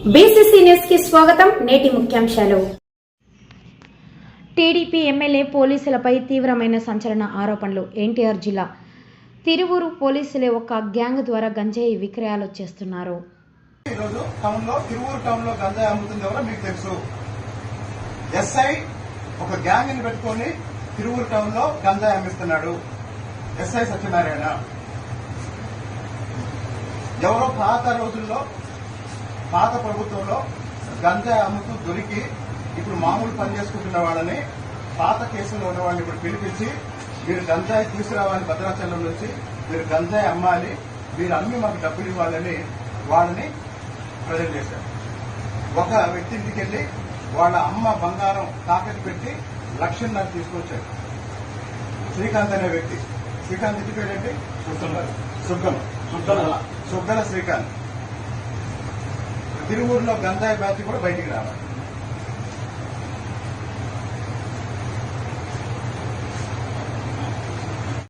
కి స్వాగతం నేటి ముఖ్యాంశాలు. టీడీపీ ఎమ్మెల్యే పోలీసులపై తీవ్రమైన సంచలన ఆరోపణలు. ఎన్టీఆర్ జిల్లా తిరువూరు పోలీసులే ఒక గ్యాంగ్ ద్వారా గంజాయి విక్రయాలు చేస్తున్నారు. ఈరోజు టౌన్లో తిరువూరు టౌన్లో గంజాయి అమ్ముతుంది ఎవరో మీకు తెలుసు. ఎస్ఐ ఒక గ్యాంగ్ని పెట్టుకొని తిరువూరు టౌన్లో గంజాయి అమ్మిస్తున్నాడు. ఎస్ఐ సత్యనారాయణ. ఎవరో పాత రోజుల్లో పాత ప్రభుత్వంలో గంజాయి అమ్ముతూ దొరికి ఇప్పుడు మామూలు పని చేసుకుంటున్న వాళ్ళని పాత కేసులో ఉన్న వాళ్ళని ఇప్పుడు పిలిపించి మీరు గంజాయి తీసుకురావాలి భద్రాచలం నుంచి మీరు గంజాయి అమ్మాలి మీరు అమ్మి మాకు డబ్బులు ఇవ్వాలని వాళ్ళని ప్రజలు చేశారు. ఒక వ్యక్తి ఇంటికి వెళ్ళి వాళ్ళ అమ్మ బంగారం తాకట్టు పెట్టి లక్షన్నర తీసుకొచ్చారు శ్రీకాంత్ అనే వ్యక్తి. శ్రీకాంత్ ఇంటి పేరేంటి సుగ్గం సుగ్గల సుగ్గల శ్రీకాంత్. తిరువూరులో గంధాయ బ్యాచ్ కూడా బయటికి రావాలి.